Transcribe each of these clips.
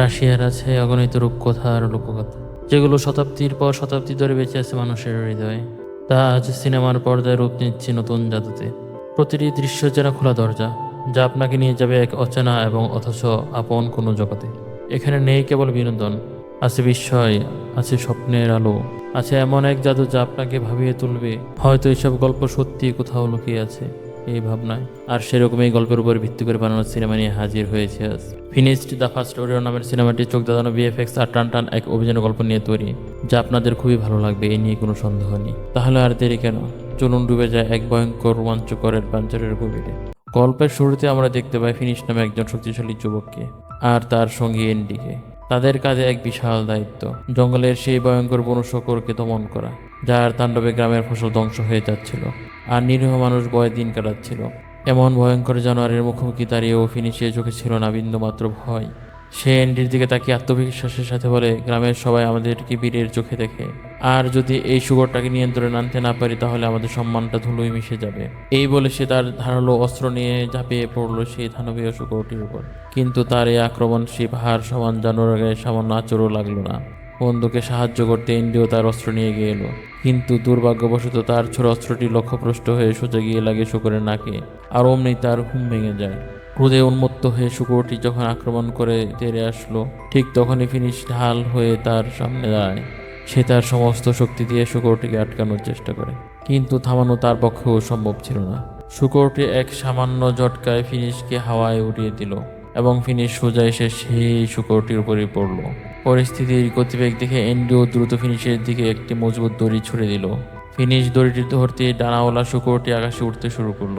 রাশিয়ার আছে অগণিত রূপকথা আর লোককথা, যেগুলো শতাব্দীর পর শতাব্দী ধরে বেঁচে আছে মানুষের হৃদয়ে। তা আজ সিনেমার পর্দায় রূপ নিচ্ছে নতুন জাদুতে। প্রতিটি দৃশ্য যেন খোলা দরজা, যা আপনাকে নিয়ে যাবে এক অচেনা এবং অথচ আপন কোনো জগতে। এখানে নেই কেবল বিনোদন, আছে বিস্ময়, আছে স্বপ্নের আলো, আছে এমন এক জাদু যা আপনাকে ভাবিয়ে তুলবে, হয়তো এইসব গল্প সত্যি কোথাও লুকিয়ে আছে। এই ভাবনায়। আর সেরকম এই গল্পের উপর ভিত্তি করে বানানো সিনেমা নিয়ে হাজির হয়েছে আজ। ফিনিশড দ্য ফার্স্ট অডিও নামের সিনেমাটি চোখ দাদানো বিএফএক্স আর টান টান এক অভিযান গল্প নিয়ে তৈরি, যা আপনাদের খুবই ভালো লাগবে এই নিয়ে কোনো সন্দেহ নেই। তাহলে আর দেরি কেন? চলুন ডুবে যায় এক ভয়ঙ্কর রোমাঞ্চকর অ্যাডভেঞ্চারের গভীরে। গল্পের শুরুতে আমরা দেখতে পাই ফিনিশ নামে একজন শক্তিশালী যুবককে, আর তার সঙ্গী এনডিকে তাদের কাজে এক বিশাল দায়িত্ব, জঙ্গলের সেই ভয়ঙ্কর বনশকরকে দমন করা যার তাণ্ডবে গ্রামের ফসল ধ্বংস হয়ে যাচ্ছিল। আর নিরীহ মানুষ ভয়ে দিন কাটাচ্ছিল। এমন ভয়ঙ্কর জানোয়ারের মুখোমুখি দাঁড়িয়েও ফিনিশে চোখে ছিল না বিন্দু মাত্র ভয়। সে এন্ডির দিকে তাকিয়ে আত্মবিশ্বাসের সাথে বলে, গ্রামের সবাই আমাদেরকে বীরের চোখে দেখে। আর যদি এই সুগরটাকে নিয়ন্ত্রণে আনতে না পারি, তাহলে আমাদের সম্মানটা ধুলোই মিশে যাবে। এই বলে সে তার ধারালো অস্ত্র নিয়ে ঝাঁপিয়ে পড়ল সেই ধানবীয় শুকরটির উপর। কিন্তু তার এই আক্রমণ সে পাহাড় সমান জানোয়ারের সামান্য আচরও লাগল না। বন্ধুকে সাহায্য করতে ইন্ডিও তার অস্ত্র নিয়ে গিয়ে এলো। কিন্তু দুর্ভাগ্যবশত তার ছোট অস্ত্রটি লক্ষ্যপ্রষ্ট হয়ে সোজা গিয়ে লাগে শুকরের নাকে, আর অমনি তার হুম ভেঙে যায়। ক্রোধে উন্মত্ত হয়ে শুকরটি যখন আক্রমণ করে তেড়ে আসলো, ঠিক তখনই ফিনিশ ঢাল হয়ে তার সামনে দাঁড়ায়। সে তার সমস্ত শক্তি দিয়ে শুকরটিকে আটকানোর চেষ্টা করে, কিন্তু থামানো তার পক্ষেও সম্ভব ছিল না। শুকরটি এক সামান্য জটকায় ফিনিশকে হাওয়ায় উড়িয়ে দিল, এবং ফিনিশ সোজা এসে সেই শুকরটির উপরই পড়ল। পরিস্থিতির গতিবেগ দেখে এন্ডিও দ্রুত ফিনিশের দিকে একটি মজবুত দড়ি ছুড়ে দিল। ফিনিশ দড়িটি ধরতে ডানাওয়ালা শুকরটি আকাশে উঠতে শুরু করল।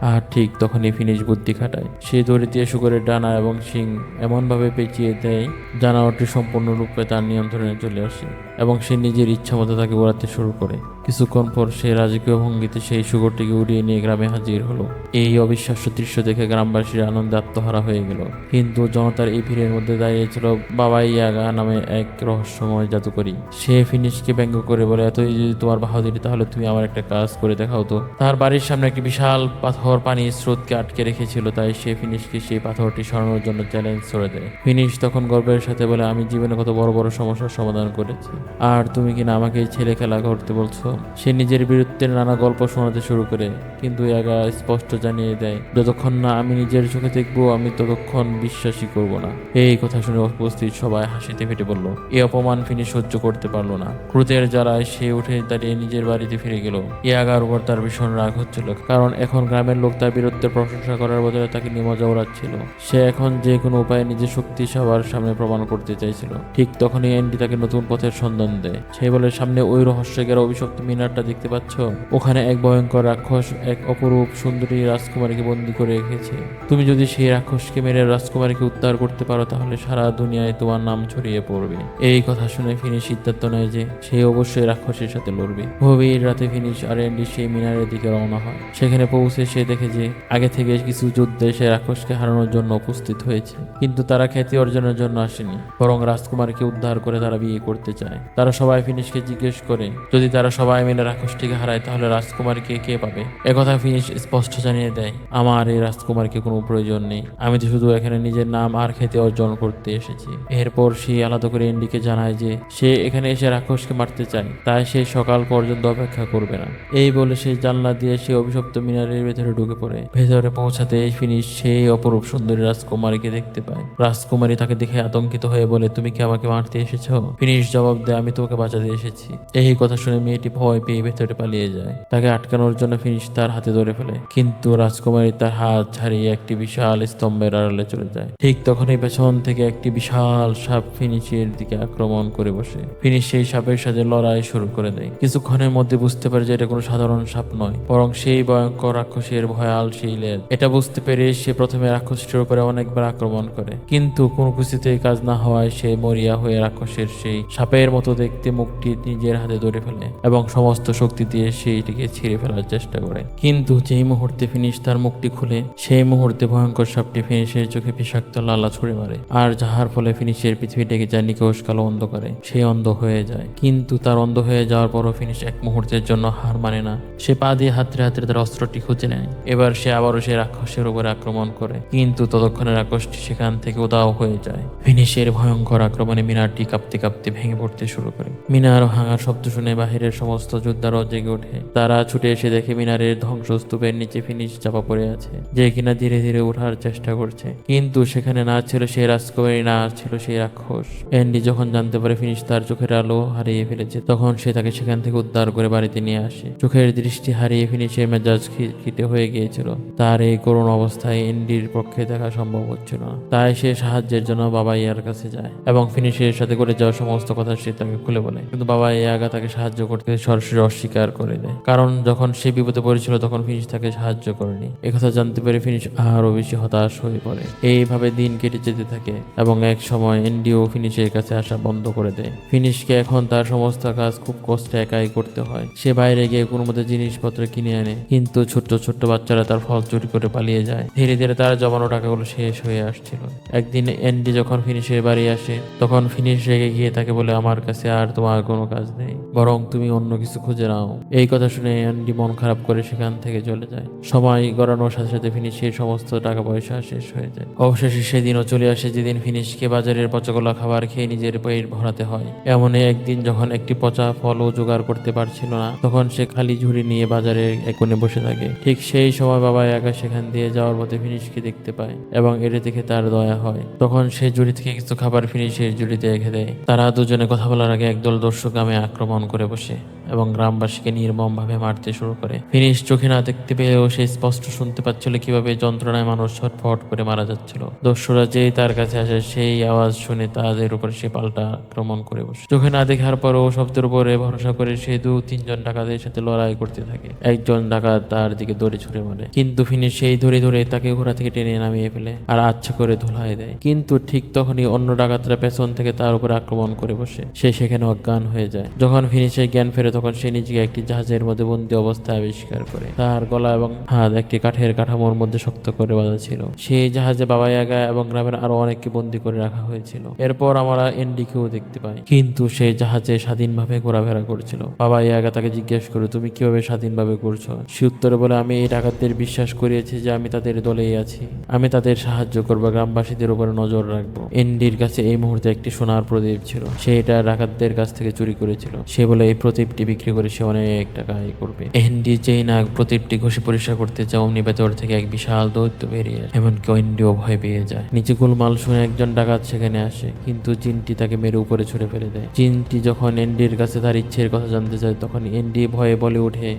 আর ঠিক তখনই ফিনিশ বুদ্ধি খাটায়। সে দড়ি দিয়ে শুকরের ডানা এবং শিং এমনভাবে পেঁচিয়ে দেয় জানোয়ারটি সম্পূর্ণরূপে তার নিয়ন্ত্রণে চলে আসে। এবং সে নিজের ইচ্ছা মতো তাকে ওড়াতে শুরু করে। কিছুক্ষণ পর সে রাজকীয় ভঙ্গিতে সেই শুকরটিকে উড়িয়ে নিয়ে গ্রামে হাজির হলো। এই অবিশ্বাস্য দৃশ্য দেখে গ্রামবাসীর আনন্দে আত্মহারা হয়ে গেল। কিন্তু জনতার এই ভিড়ের মধ্যে দাঁড়িয়েছিল বাবা ইয়াগা নামে এক রহস্যময় জাদুকরী। সে ফিনিশকে ব্যঙ্গ করে বলে, এতই যদি তোমার বাহাদুরি, তাহলে তুমি আমার একটা কাজ করে দেখাও তো। তার বাড়ির সামনে একটি বিশাল পাথর পানির স্রোতকে আটকে রেখেছিল, তাই সে ফিনিশকে সেই পাথরটি সরানোর জন্য চ্যালেঞ্জ করে দেয়। ফিনিশ তখন গর্বের সাথে বলে, আমি জীবনে কত বড় বড় সমস্যার সমাধান করেছি। আর তুমি কিনা আমাকে ছেলে খেলা করতে বলছো? সে নিজের বীরত্বের নানা গল্প শোনাতে শুরু করে, কিন্তু এগা স্পষ্ট জানিয়ে দেয়, যতক্ষণ না আমি নিজের চোখে দেখব, আমি ততক্ষণ বিশ্বাসই করব না। এই কথা শুনে উপস্থিত সবাই হাসিতে ফেটে বলল এই অপমান ফিনি সহ্য করতে পারল না। ক্রোধের জ্বালায় সে উঠে দাঁড়িয়ে নিজের বাড়িতে ফিরে গেল। ইয়াগার উপর তার ভীষণ রাগ হচ্ছিল, কারণ এখন গ্রামের লোক তার বীরত্বের প্রশংসা করার বদলে তাকে নিমজা ওড়াচ্ছিল সে এখন যে কোনো উপায়ে নিজের শক্তি সবার সামনে প্রমাণ করতে চাইছিল। ঠিক তখনই অ্যান্ডি তাকে নতুন পথের সন্ধান দেয় সে বলে সামনে ওই রহস্যের অভিশপ্ত মিনারটা দেখতে পাচ্ছ? ওখানে এক ভয়ঙ্কর রাক্ষস, এক অপরূপ সুন্দরী রাজকুমারীকে বন্দি করে রেখেছে। তুমি যদি সেই রাক্ষসকে মেরে রাজকুমারীকে উদ্ধার করতে পারো, তাহলে সারা দুনিয়ায় তোমার নাম ছড়িয়ে পড়বে। এই কথা শুনে ফিনিশ সিদ্ধান্ত নেয় যে সে অবশ্যই রাক্ষসের সাথে লড়বে। গভীর রাতে ফিনিশ আর এন্ডি সেই মিনারের দিকে রওনা হয়। সেখানে পৌঁছে সে দেখে যে আগে থেকে কিছু যুদ্ধে সে রাক্ষসকে হারানোর জন্য উপস্থিত হয়েছে। কিন্তু তারা খ্যাতি অর্জনের জন্য আসেনি, বরং রাজকুমারকে উদ্ধার করে তারা বিয়ে করতে চায়। তারা সবাই ফিনিশকে জিজ্ঞেস করে, যদি তারা সবাই মিলে রাক্ষসটিকে হারায়, তাহলে রাজকুমারীকে কে পাবে? একথা ফিনিশ স্পষ্ট জানিয়ে দেয়, আমার এই রাজকুমারকে কোনো প্রয়োজন নেই। আমি তো শুধু এখানে নিজের নাম আর খ্যাতি অর্জন করতে এসেছি। এরপর সে আলাদা করে এন্ডিকে জানায় যে, সে এখানে এসে রাক্ষসকে মারতে চায়, তাই সে সকাল পর্যন্ত অপেক্ষা করবে না। এই বলে সে জানলা দিয়ে সে অভিশপ্ত মিনারের ভেতরে ঢুকে পড়ে। ভেতরে পৌঁছাতে ফিনিশ সেই অপরূপ সুন্দরী রাজকুমারীকে দেখতে পায়। রাজকুমারী তাকে দেখে আতঙ্কিত হয়ে বলে, তুমি কি আমাকে মারতে এসেছ? ফিনিশ জবাব দেয় আমি তোমাকে বাঁচাতে এসেছি। এই কথা শুনে মেয়েটি ভয় পেয়ে ভেতরে পালিয়ে যায়। তাকে আটকানোর জন্য ফিনিশ তার হাতে ধরে ফেলে। কিন্তু রাজকুমারী তার হাত ছাড়িয়ে একটি বিশাল স্তম্ভের আড়ালে চলে যায়। ঠিক তখনই পেছন থেকে একটি বিশাল সাপ ফিনিশের দিকে আক্রমণ করে বসে। ফিনিশ সেই সাপের সাথে লড়াই শুরু করে দেয়। কিছুক্ষণের মধ্যে বুঝতে পারে যে এটা কোনো সাধারণ সাপ নয়, বরং সেই ভয়ঙ্কর রাক্ষসের ভয়াল সেই লেজ। এটা বুঝতে পেরে সে প্রথমে রাক্ষসটির উপরে অনেকবার আক্রমণ করে। কিন্তু কোনো কিছুতেই কাজ না হওয়ায় সে মরিয়া হয়ে রাক্ষসের সেই সাপের মতো দেখতে মুখটি নিজের হাতে ধরে ফেলে এবং সমস্ত শক্তি দিয়ে সেইটিকে ছিঁড়ে ফেলার চেষ্টা করে। কিন্তু যেই মুহূর্তে ফিনিশ তার মুখটি খুলে, সেই মুহূর্তে ভয়ঙ্কর সাপটি ফিনিশের চোখে বিষাক্ত লালা ছুড়ে মারে। আর যাহার ফলে ফিনিশের পৃথিবী ডেকে যায়, নিকোষ কালো অন্ধকারে, সে অন্ধ হয়ে যায়। কিন্তু তার অন্ধ হয়ে যাওয়ার পরও ফিনিশ এক মুহূর্তের জন্য হার মানে না। সে পা দিয়ে হাতড়ে হাতড়ে তার অস্ত্রটি খুঁজে নেয়। এবার সে আবারও সে রাক্ষসের উপরে আক্রমণ করে। কিন্তু ততক্ষণে রাক্ষসটি সেখান থেকে উদাও হয়ে যায়। ফিনিশের ভয়ঙ্কর আক্রমণে মিনারটি কাঁপতে কাঁপতে ভেঙে পড়তে শুরু করে। মিনার ভাঙার শব্দ শুনে বাহিরের সমস্ত যোদ্ধারাও জেগে ওঠে। তারা ছুটে এসে দেখে মিনারের ধ্বংসস্তূপের নিচে ফিনিশ চাপা পড়ে আছে, যে কিনা ধীরে ধীরে ওঠার চেষ্টা করছে। কিন্তু সেখানে না ছিল সেই রাজকুমারী, না ছিল সেই রাক্ষস। অ্যান্ডি যখন জানতে পারে ফিনিশ তার চোখের আলো হারিয়ে ফেলেছে, তখন সে তাকে সেখান থেকে উদ্ধার করে বাড়িতে নিয়ে আসে। চোখের দৃষ্টি হারিয়ে ফিনিশের মেজাজ খিটে হয়ে গিয়েছিল। তার এই করুণ অবস্থায় এন্ডির পক্ষে দেখা সম্ভব হচ্ছিল না। তাই সে সাহায্যের জন্য বাবা ইয়ার কাছে যায় এবং ফিনিশের সাথে করে যাওয়া সমস্ত কথা সে তাকে খুলে বলে। কিন্তু বাবা ইয়াগা তাকে সাহায্য করতে সরাসরি অস্বীকার করে দেয় কারণ যখন সে বিপদে পড়েছিল তখন ফিনিশ তাকে সাহায্য করেনি। একথা জানতে পেরে ফিনিশ আরও বেশি হতাশ হয়ে পড়ে। এইভাবে দিন কেটে যেতে থাকে এবং এক সময় এনডিও ফিনিশের কাছে আসা বন্ধ করে দেয়। ফিনিশকে এখন তার সমস্ত কাজ খুব কষ্টে একাই করতে হয়। সে বাইরে গিয়ে কোনো মতো জিনিসপত্র কিনে আনে, কিন্তু ছোট্ট ছোট্ট বাচ্চারা তার ফল চুরি করে পালিয়ে যায়। ধীরে ধীরে তার জমানো টাকাগুলো শেষ হয়ে আসছিল। একদিন এনডি যখন ফিনিশের বাড়ি আসে, তখন ফিনিশ রেগে গিয়ে তাকে বলে, আমার কাছে আর তোমার কোনো কাজ নেই। বরং তুমি অন্য কিছু খুঁজে নাও। এই কথা শুনে অ্যান্ডি মন খারাপ করে সেখান থেকে চলে যায়। সময় গড়ানোর সাথে সাথে ফিনিশের সমস্ত টাকা পয়সা শেষ হয়ে যায়। অবশেষে সেদিনও চলে আসে যেদিন ফিনিশকে বাজারের পচাগোলা খাবার খেয়ে নিজের পেট ভরাতে হয়। এমন একদিন যখন একটি পচা ফলও জোগাড় করতে পারছিল না, তখন সে খালি ঝুড়ি নিয়ে বাজারের এক কোণে বসে থাকে। ঠিক সেই সময় বাবা একা সেখান দিয়ে যাওয়ার পথে ফিনিশকে দেখতে পায় এবং এটা দেখে তার দয়া হয়। তখন সে ঝুড়ি থেকে কিছু খাবার ফিনিশের ঝুড়িতে রেখে দেয়। তারা দুজনে কথা বলার আগে একদল দর্শক আমি আক্রমণ করে বসে। এবং গ্রামবাসীকে নির্মমভাবে মারতে শুরু করে। ফিনিশ চোখে না দেখতে পেয়েও সে স্পষ্ট শুনতে পাচ্ছিল কীভাবে যন্ত্রণায় মানুষ ছটফট করে মারা যাচ্ছিল। দস্যুরা যেই তার কাছে আসে, সেই আওয়াজ শুনে তাদের উপর সে পাল্টা আক্রমণ করে বসে। চোখে না দেখার পরও শব্দের উপরে ভরসা করে সে দু, তিনজন ডাকাতের সাথে লড়াই করতে থাকে। একজন ডাকাত তার দিকে দড়ি ছুড়ে মারে। কিন্তু ফিনিশ সেই ধরে ধরে তাকে ঘোড়া থেকে টেনে নামিয়ে ফেলে আর আচ্ছা করে ধুলাই দেয়। কিন্তু ঠিক তখনই অন্য ডাকাতরা পেছন থেকে তার উপর আক্রমণ করে বসে। সে সেখানে অজ্ঞান হয়ে যায়। যখন ফিনিশের জ্ঞান ফেরে তখন সে নিজেকে একটি জাহাজের মধ্যে বন্দি অবস্থায় আবিষ্কার করে। তার গলা এবং হাত একটি কাঠের কাঠামোর মধ্যে শক্ত করে বাঁধা ছিল। সেই জাহাজে বাবা ইয়াগা এবং গ্রামের আরও অনেককে বন্দি করে রাখা হয়েছিল। এরপর আমরা এনডিকেও দেখতে পাই। কিন্তু সে জাহাজে স্বাধীনভাবে ঘোরাফেরা করছিল। বাবা ইয়াগা তাকে জিজ্ঞেস করে, তুমি কীভাবে স্বাধীনভাবে করছ? সে উত্তরে বলে, আমি এই ডাকাতদের বিশ্বাস করিয়েছি যে আমি তাদের দলেই আছি। আমি তাদের সাহায্য করব, গ্রামবাসীদের উপরে নজর রাখব। এনডির কাছে এই মুহূর্তে একটি সোনার প্রদীপ ছিল। সে এটা ডাকাতদের কাছ থেকে চুরি করেছিল। সে বলে, এই প্রদীপটি বিক্রি করে সে অনেক টাকা আয় করবে। এনডি যেই না প্রতীকটি ঘষে পরিষ্কার করতে চাও অমনি ভেতর থেকে এক বিশাল দৈত্য বেরিয়ে। এমনকি এনডিও ভয় পেয়ে যায়। নিচে গোলমাল শুনে একজন ডাকাত সেখানে আসে, কিন্তু চিনটি তাকে মেরে উপরে ছুড়ে ফেলে দেয়। চিনটি যখন এনডির কাছে তার ইচ্ছের কথা জানতে চায় তখন এনডি ভয়ে বলে ওঠে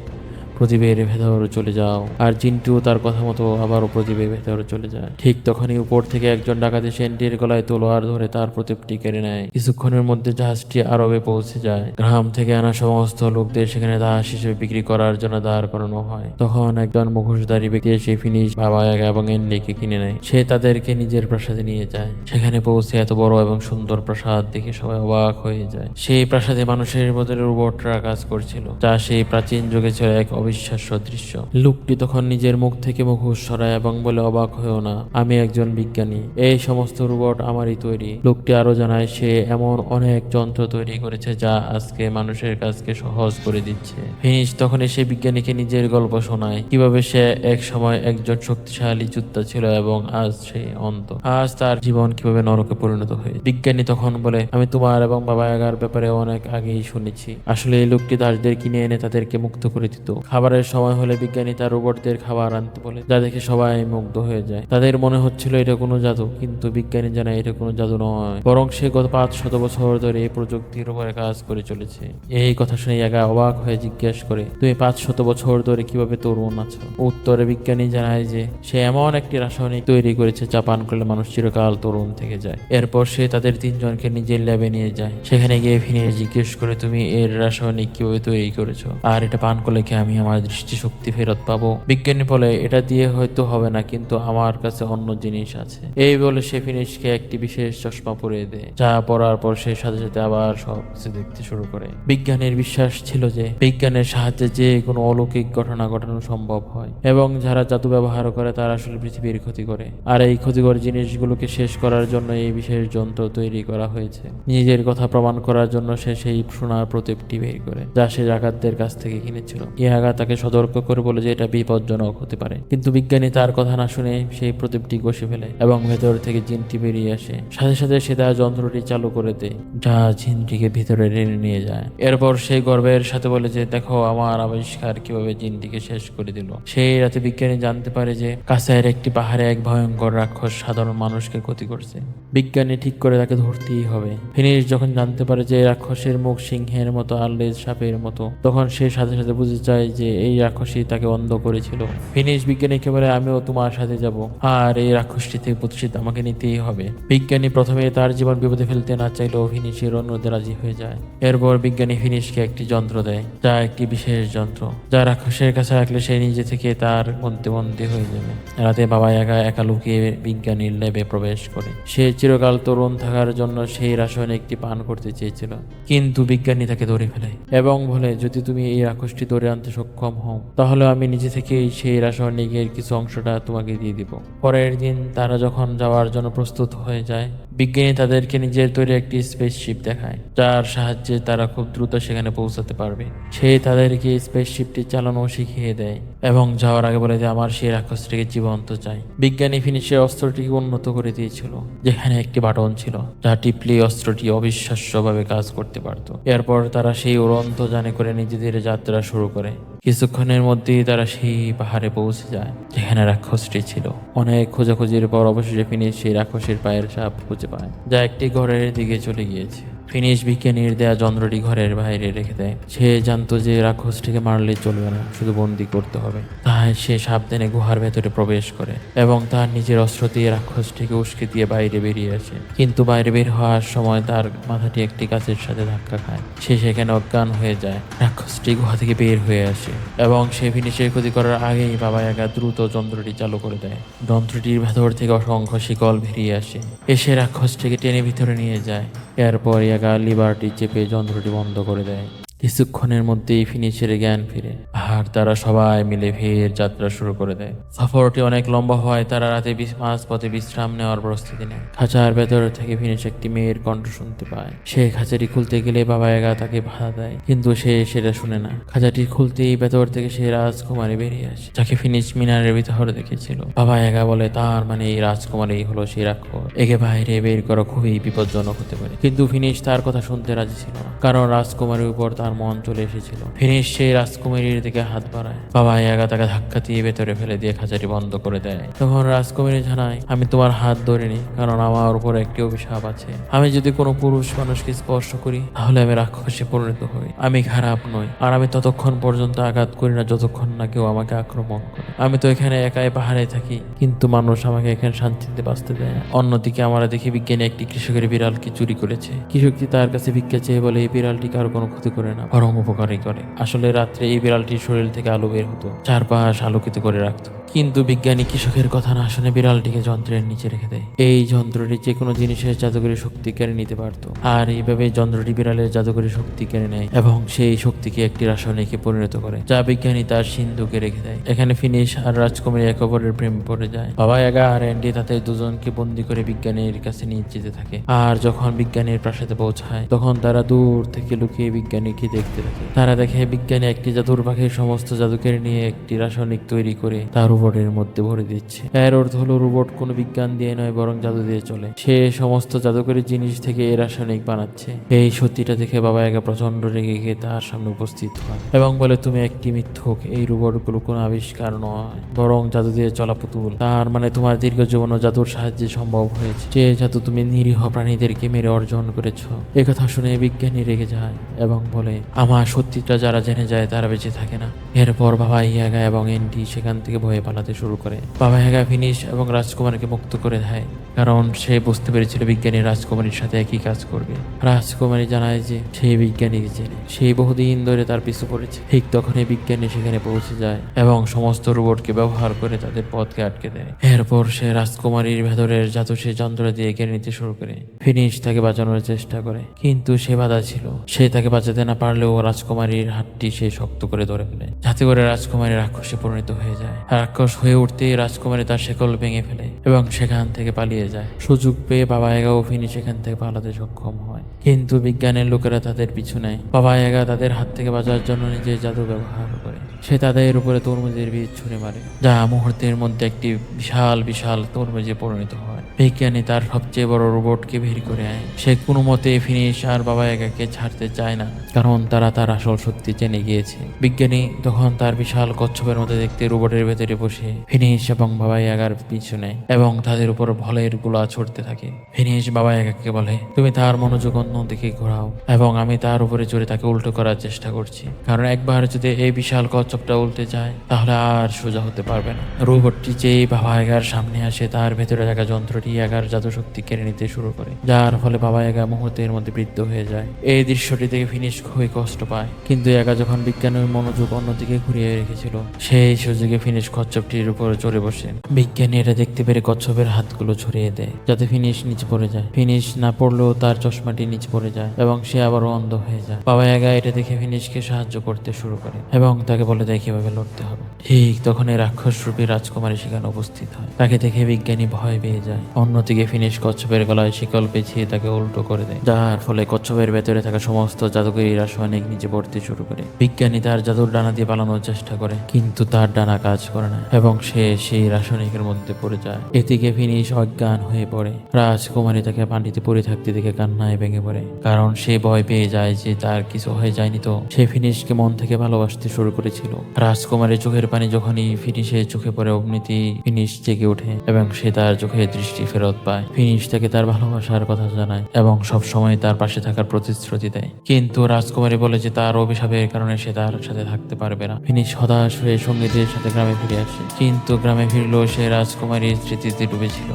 প্রদীপের ভেতরে চলে যাও। আর চিন্টুও তার কথা মতো আবারও প্রদীপের ভেতরে চলে যায়। ঠিক তখনই উপর থেকে একজন ডাকাতি সেন্টির গলায় তলোয়ার ধরে তার প্রদীপটি কেড়ে নেয়। কিছুক্ষণের মধ্যে জাহাজটি আরবে পৌঁছে যায়। গ্রাম থেকে আনা সমস্ত লোকদের সেখানে দাস হিসেবে বিক্রি করার জন্য দাঁড় করানো হয়। তখন একজন মুখোশধারী ব্যক্তি এসে ফিনিশ একা এবং এন্ডিকে কিনে নেয়। সে তাদেরকে নিজের প্রাসাদে নিয়ে যায়। সেখানে পৌঁছে এত বড় এবং সুন্দর প্রাসাদ দেখে সবাই অবাক হয়ে যায়। সেই প্রাসাদে মানুষের বদলে রোবটরা কাজ করছিল, যা সেই প্রাচীন যুগে ছিল এক অবিশ্বাস্য দৃশ্য। লোকটি তখন নিজের মুখ থেকে মুখোশ সরায় এবং বলে, অবাক হয়েও না, আমি একজন বিজ্ঞানী। এই সমস্ত রোবট আমারই তৈরি। লোকটি আরও জানায়, সে এমন অনেক যন্ত্র তৈরি করেছে যা আজকে মানুষের কাজকে সহজ করে দিচ্ছে। ফিনিশ তখন সে বিজ্ঞানীকে নিজের গল্প শোনায়, কীভাবে সে এক সময় একজন শক্তিশালী যোদ্ধা ছিল এবং আজ সে অন্ত আজ তার জীবন কীভাবে নরকে পরিণত হয়ে বিজ্ঞানী তখন বলে, আমি তোমার এবং বাবা এগার ব্যাপারে অনেক আগেই শুনেছি। আসলে এই লোকটি দাসদের কিনে এনে তাদেরকে মুক্ত করে দিত। খাবারের সময় হলে বিজ্ঞানী তার রোবটদের খাবার আনতে বলে, যা দেখে সবাই মুগ্ধ হয়ে যায়। তাদের মনে হচ্ছিল এটা কোনো জাদু, কিন্তু বিজ্ঞানী জানায় এটা কোনো জাদু নয়। বরং সে গত পাঁচ শত বছর ধরে এই প্রযুক্তির উপরে কাজ করে চলেছে। এই কথা শুনে একা অবাক হয়ে জিজ্ঞেস করে, তুমি পাঁচ শত বছর ধরে কীভাবে তরুণ আছো? উত্তরে বিজ্ঞানী জানায় যে, সে এমন একটি রাসায়নিক তৈরি করেছে যা পান করলে মানুষ চিরকাল তরুণ থেকে যায়। এরপর সে তাদের তিনজনকে নিজের ল্যাবে নিয়ে যায়। সেখানে গিয়ে ফিরে জিজ্ঞেস করে, তুমি এর রাসায়নিক কীভাবে তৈরি করেছ? আর এটা পান করলে কি আমি আমার দৃষ্টিশক্তি ফেরত পাবো। বিজ্ঞানী বলে, এটা দিয়ে হয়তো হবে না, কিন্তু আমার কাছে অন্য জিনিস আছে। এই বলে সে ফিনিশকে একটি বিশেষ চশমা পরিয়ে দেয়, যা পরার পর সে সাথে সাথে আবার সব কিছু দেখতে শুরু করে। বিজ্ঞানের বিশ্বাস ছিল যে, বিজ্ঞানের সাহায্যে যে কোনো অলৌকিক ঘটনা ঘটানো সম্ভব হয়, এবং যারা জাদু ব্যবহার করে, তারা আসলে পৃথিবীর ক্ষতি করে। আর এই ক্ষতিকর জিনিসগুলোকে শেষ করার জন্য এই বিশেষ যন্ত্র তৈরি করা হয়েছে। নিজের কথা প্রমাণ করার জন্য সে সেই সোনার প্রদীপটি বের করে, যা সে ডাকাতদের কাছ থেকে কিনেছিল। ইয়াগা তাকে সতর্ক করে বলে যে এটা বিপজ্জনক হতে পারে। কিন্তু বিজ্ঞানী তার কথা না শুনে সেই প্রদীপটি কষে ফেলে এবং ভেতর থেকে জিনটি বেরিয়ে আসে। সাথে সাথে সে তার যন্ত্রটি চালু করে দেয়, যা জিনটিকে ভিতরে টেনে নিয়ে যায়। এরপর সেই গর্বের সাথে বলে যে, দেখো, আমার আবিষ্কার কীভাবে জিনটিকে শেষ করে দিল? সেই রাতে বিজ্ঞানী জানতে পারে যে কাছের একটি পাহাড়ে এক ভয়ঙ্কর রাক্ষস সাধারণ মানুষকে ক্ষতি করছে। বিজ্ঞানী ঠিক করে তাকে ধরতেই হবে। ফিনিশ যখন জানতে পারে যে, রাক্ষসের মুখ সিংহের মতো আর লেজ সাপের মতো, তখন সে সাথে সাথে বুঝে যায় যে এই রাক্ষসই তাকে অন্ধ করেছিল। ফিনিশ বিজ্ঞানীকে বলে আমিও তোমার সাথে যাব। আর এই রাক্ষসটি থেকে প্রতিষ্ঠিত আমাকে নিতেই হবে। বিজ্ঞানী প্রথমে তার জীবন বিপদে ফেলতে না চাইলেও ফিনিশের অনুরোধে রাজি হয়ে যায়। এরপর বিজ্ঞানী ফিনিশকে একটি যন্ত্র দেয়, যা একটি বিশেষ যন্ত্র, যা রাক্ষসের কাছে রাখলে সে নিজে থেকে তার মধ্যে বন্দী হয়ে যাবে। রাতে বাবা একা একা লুকিয়ে বিজ্ঞানীর ল্যাবে প্রবেশ করে। সে চিরকাল তরুণ থাকার জন্য সেই রাসায়নিকটি পান করতে চেয়েছিল। কিন্তু বিজ্ঞানী তাকে ধরে ফেলে এবং বলে, যদি তুমি এই রাক্ষসটি ধরে আনতে সক্ষম হও তাহলে আমি নিজে থেকেই সেই রাসায়নিকের কিছু অংশটা তোমাকে দিয়ে দিব। পরের দিন তারা যখন যাওয়ার জন্য প্রস্তুত হয়ে যায়, বিজ্ঞানী তাদেরকে নিজের তৈরি একটি স্পেসশিপ দেখায়, যার সাহায্যে তারা খুব দ্রুত সেখানে পৌঁছাতে পারবে। সে তাদেরকে স্পেসশিপটি চালানো শিখিয়ে দেয় এবং যাওয়ার আগে বলে যে, আমার সেই রাক্ষসটিকে জীবন্ত চাই। বিজ্ঞানী ফিনিশের অস্ত্রটিকে উন্নত করে দিয়েছিল, যেখানে একটি বাটন ছিল, যা টিপলি অস্ত্রটি অবিশ্বাস্যভাবে কাজ করতে পারত। এরপর তারা সেই উড়ন্ত জানে করে নিজেদের যাত্রা শুরু করে। কিছুক্ষণের মধ্যেই তারা সেই পাহাড়ে পৌঁছে যায়, যেখানে রাক্ষসটি ছিল। অনেক খোঁজাখুঁজির পর অবশেষে ফিনিশ সেই রাক্ষসের পায়ের সাপ খুঁজে পায়, যা একটি ঘরের দিকে চলে গিয়েছে। ফিনিশ বিজ্ঞানীর দেয়া যন্ত্রটি ঘরের বাইরে রেখে দেয়। সে জানতো যে রাক্ষসটিকে মারলে চলবে না, শুধু বন্দি করতে হবে। তাই সে সাবধানে গুহার ভেতরে প্রবেশ করে এবং তার নিজের অস্ত্র দিয়ে রাক্ষসটিকে উস্কে দিয়ে বাইরে বেরিয়ে আসে। কিন্তু বাইরে বের হওয়ার সময় তার মাথাটি একটি গাছের সাথে ধাক্কা খায়। সে সেখানে অজ্ঞান হয়ে যায়। রাক্ষসটি গুহা থেকে বের হয়ে আসে এবং সে ফিনিশের ক্ষতি করার আগেই বাবা একা দ্রুত যন্ত্রটি চালু করে দেয়। যন্ত্রটির ভেতর থেকে অসংখ্য শিকল বেরিয়ে আসে। এসে রাক্ষসটিকে টেনে ভিতরে নিয়ে যায়। এরপর একা লিভারটি চেপে যন্ত্রটি বন্ধ করে দেয়। কিছুক্ষণের মধ্যেই ফিনিশের জ্ঞান ফিরে। আর তারা সবাই মিলে ফের যাত্রা শুরু করে দেয়। সফরটি অনেক লম্বা হয়, তারা রাতে বিশ- মাঝপথে বিশ্রাম নেওয়ার প্রস্তুতি নেয়। খাঁচার ভেতর থেকে ফিনিশ একটি মেয়ের কণ্ঠ শুনতে পায়। সে খাঁচাটি খুলতে গেলে বাবা এগা তাকে বাধা দেয়, কিন্তু সে সেটা শুনে না। খাঁচাটি খুলতেই ভেতর থেকে সে রাজকুমারী বেরিয়ে আসে, যাকে ফিনিশ মিনারের ভিতরে দেখেছিল। বাবা এগা বলে, তার মানে এই রাজকুমারী হলো সেই রাক্ষস। একে বাইরে বের করা খুবই বিপজ্জনক হতে পারে, কিন্তু ফিনিশ তার কথা শুনতে রাজি ছিল কারণ রাজকুমারীর উপর তার মন চলে এসেছিল। ফিনিশ সেই রাজকুমারীর দিকে হাত বাড়ায়। বাবা এগা তাকে ধাক্কা দিয়ে ভেতরে ফেলে দিয়ে খাঁচাটি বন্ধ করে দেয়। তখন রাজকুমারী জানায়, আমি তোমার হাত ধরিনি, কারণ আমার উপর একটি অভিশাপ আছে। আমি যদি কোনো পুরুষ মানুষকে স্পর্শ করি, তাহলে আমি রাক্ষসে পরিণত হই। আমি খারাপ নই, আর আমি ততক্ষণ পর্যন্ত আঘাত করি না যতক্ষণ না কেউ আমাকে আক্রমণ করে। আমি তো এখানে একাই পাহাড়ে থাকি, কিন্তু মানুষ আমাকে এখানে শান্তিতে বাঁচতে দেয় না। অন্যদিকে আমরা দেখি বিজ্ঞানী একটি কৃষকের বিড়ালকে চুরি করেছে। কৃষকটি তার কাছে ভিক্ষা চেয়ে বলে, এই বিড়ালটি কারও কোনো ক্ষতি করে না। বরং উপকারই করে। আসলে রাত্রে এই বিড়ালটির শরীর থেকে আলো বের হতো, চারপাশ আলোকিত করে রাখতো। কিন্তু বিজ্ঞানী কৃষকের কথা না শুনে বিড়ালটিকে যন্ত্রের নিচে রেখে দেয়। এই যন্ত্রটি যে কোনো জিনিসের জাদুকরী শক্তি কেড়ে নিতে পারত। আর এইভাবে যন্ত্রটি বিড়ালের জাদুকরী শক্তি কেড়ে নেয় এবং সেই শক্তিকে একটি রাসায়নিকে পরিণত করে, যা বিজ্ঞানী তার সিন্ধুকে রেখে দেয়। এখানে ফিনিশ আর রাজকুমারী এক অপরের প্রেম পড়ে যায়। বাবা এগা আর অ্যান্ডি তাদের দুজনকে বন্দি করে বিজ্ঞানীর কাছে নিয়ে যেতে থাকে। আর যখন বিজ্ঞানীর প্রাসাদে পৌঁছায়, তখন তারা দূর থেকে লুকিয়ে বিজ্ঞানীকে দেখতে থাকে। তারা দেখে বিজ্ঞানী, একটি জাদুর পাখির সমস্ত জাদুকের নিয়ে একটি রাসায়নিক তৈরি করে তার রোবটের মধ্যে ভরে দিচ্ছে। এর অর্থ হলো, রোবট কোনো বিজ্ঞান দিয়ে নয়, বরং জাদু দিয়ে চলে। সে সমস্ত জাদুকরী জিনিস থেকে এই রাসায়নিক বানাচ্ছে। এই সত্যিটা দেখে বাবা একা প্রচণ্ড রেগে গিয়ে তার সামনে উপস্থিত হয় এবং বলে, তুমি একটি মিথ্যুক, এই রোবটগুলো কোনো আবিষ্কার নয়, বরং জাদু দিয়ে চলা পুতুল। তার মানে তোমার দীর্ঘ জীবন ও জাদুর সাহায্যে সম্ভব হয়েছে। যে জাদু তুমি নিরীহ প্রাণীদেরকে মেরে অর্জন করেছ। এ কথা শুনে বিজ্ঞানী রেগে যায় এবং বলে আমার সত্যিটা যারা জেনে যায় তারা বেঁচে থাকে না। এরপর বাবা ইয়াগা এবং এন্টি সেখান থেকে ভয়ে পালাতে শুরু করে। বাবা ইয়াগা ফিনিশ এবং রাজকুমারকে মুক্ত করে দেয়। কারণ সে বুঝতে পেরেছিল বিজ্ঞানী রাজকুমারীর সাথে একই কাজ করবে। রাজকুমারী জানায় যে সেই বিজ্ঞানীকে চেনে সেই বহুদিন ধরে তার পিছু পড়েছে। ঠিক তখনই বিজ্ঞানী সেখানে পৌঁছে যায় এবং সমস্ত রোবটকে ব্যবহার করে তাদের পথকে আটকে দেয়। এরপর সে রাজকুমারীর ভেতরের জাদু সে যন্ত্র দিয়ে কেড়ে নিতে শুরু করে। ফিনিশ তাকে বাঁচানোর চেষ্টা করে। কিন্তু সে বাধা ছিল। সে তাকে বাঁচাতে না পারলেও রাজকুমারীর হাতটি সে শক্ত করে ধরে ফেলে। যাতে করে রাজকুমারী রাক্ষসে পরিণত হয়ে যায়। রাক্ষস হয়ে উঠতেই রাজকুমারী তার শেকল ভেঙে ফেলে এবং সেখান থেকে পালিয়ে যায়। সুযোগ পেয়ে বাবা এগা ও ফিনি সেখান থেকে পালাতে সক্ষম হয়। কিন্তু বিজ্ঞানের লোকেরা তাদের পিছু নেয়। বাবা এগা তাদের হাত থেকে বাঁচার জন্য নিজের জাদু ব্যবহার করে। সে তাদের উপরে তরমুজের বীজ ছুঁড়ে মারে, যা মুহূর্তের মধ্যে একটি বিশাল বিশাল তরমুজে পরিণত হয়। বিজ্ঞানী তার সবচেয়ে বড় রোবটকে বের করে আয় সে কোনো মতে ফিনিশ আর বাবা একাকে ছাড়তে চায় না, কারণ তারা তার আসল সত্যি জেনে গিয়েছে। বিজ্ঞানী তখন তার বিশাল কচ্ছপের মধ্যে দেখতে রোবটের ভেতরে বসে ফিনিশ এবং বাবা এগার পিছনে এবং তাদের উপর ভলের গোলা ছড়তে থাকে। ফিনিশ বাবা একাকে বলে, তুমি তার মনোযোগ অন্যদিকে ঘোরাও এবং আমি তার উপরে চড়ে তাকে উল্টো করার চেষ্টা করছি। কারণ একবার যদি এই বিশাল কচ্ছপটা উল্টে যায়, তাহলে আর সোজা হতে পারবে না। রোবটটি যেই বাবা এগার সামনে আসে, তার ভেতরে থাকা যন্ত্রটি এগার জাদু শক্তি কেড়ে নিতে শুরু করে, যার ফলে বাবা এগা মুহূর্তের মধ্যে বৃদ্ধ হয়ে যায়। এই দৃশ্যটি দেখে ফিনিশ খুবই কষ্ট পায়। কিন্তু একা যখন বিজ্ঞানের মনোযোগ অন্যদিকে ঘুরিয়ে রেখেছিল, সেই সুযোগে ফিনিশ কচ্ছপটির উপর চড়ে বসে। বিজ্ঞানী এটা দেখতে পেরে কচ্ছপের হাতগুলো ছড়িয়ে দেয়। যাতে ফিনিশ নিচে পড়ে যায়। ফিনিশ না পড়লেও তার চশমাটি নিচে পড়ে যায় এবং সে আবারও অন্ধ হয়ে যায়। বাবা এগা এটা দেখে ফিনিশকে সাহায্য করতে শুরু করে এবং তাকে বলে দেয়, কীভাবে লড়তে হবে? ঠিক তখন এই রাক্ষস রূপী রাজকুমারী সেখানে উপস্থিত হয়। তাকে দেখে বিজ্ঞানী ভয় পেয়ে যায়। অন্যদিকে ফিনিশ কচ্ছপের গলায় শিকল পেঁচিয়ে তাকে উল্টো করে দেয়। যার ফলে কচ্ছপের ভেতরে থাকা সমস্ত জাদুকরী রাসায়নিক নিচে পড়তে শুরু করে। বিজ্ঞানী তার জাদুর ডানা দিয়ে পালানোর চেষ্টা করে, কিন্তু তার ডানা কাজ করে না, এবং সে সেই রাসায়নিকের মধ্যে পড়ে যায়। এদিকে ফিনিশ অজ্ঞান হয়ে পড়ে। রাজকুমারী তাকে পানিতে পড়ে থাকতে দেখে কান্নায় ভেঙে পড়ে। কারণ সে ভয় পেয়ে যায় যে তার কিছু হয়ে যায়নি তো। সে ফিনিশকে মন থেকে ভালোবাসতে শুরু করেছিল। রাজকুমারীর চোখের পানি যখনই ফিনিশের চোখে পড়ে অগ্নিতি ফিনিশ জেগে ওঠে, এবং সে তার চোখে দৃষ্টি ফেরত পায়। ফিনিশ তাকে তার ভালোবাসার কথা জানায় এবং সব সময় তার পাশে থাকার প্রতিশ্রুতি দেয়। কিন্তু রাজকুমারী বলে যে তার অভিশাপের কারণে সে তার সাথে থাকতে পারবে না। ফিনিশ হতাশ হয়ে সঙ্গীতের সাথে গ্রামে ফিরে আসে। কিন্তু গ্রামে ফিরলেও সে রাজকুমারীর স্মৃতিতে ডুবেছিল।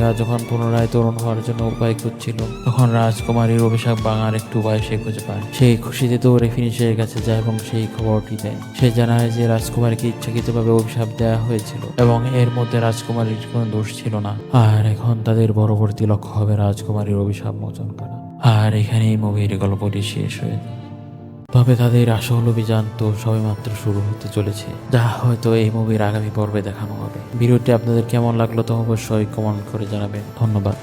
একা যখন পুনরায় তরুণ হওয়ার জন্য উপায় খুঁজছিল, তখন রাজকুমারীর অভিশাপ ভাঙার একটু উপায় সে খুঁজে পায়। সেই খুশিতে দৌড়ে ফিনিশের কাছে যায় এবং সেই খবরটি দেয়। সে জানায় যে রাজকুমারীকে ইচ্ছাকৃতভাবে অভিশাপ দেওয়া হয়েছিল এবং এর মধ্যে রাজকুমারীর কোনো দোষ ছিল না। আর এখন তাদের পরবর্তী লক্ষ্য হবে রাজকুমারীর অভিশাপ মোচন করা। আর এখানেই মুভির গল্পটি শেষ হয়ে তবে তাদের আসল অভিযান তো সবেমাত্র শুরু হতে চলেছে। যা হয়তো এই মুভির আগামী পর্বে দেখানো হবে। ভিডিওটি আপনাদের কেমন লাগল তো অবশ্যই কমেন্ট করে জানাবেন। ধন্যবাদ।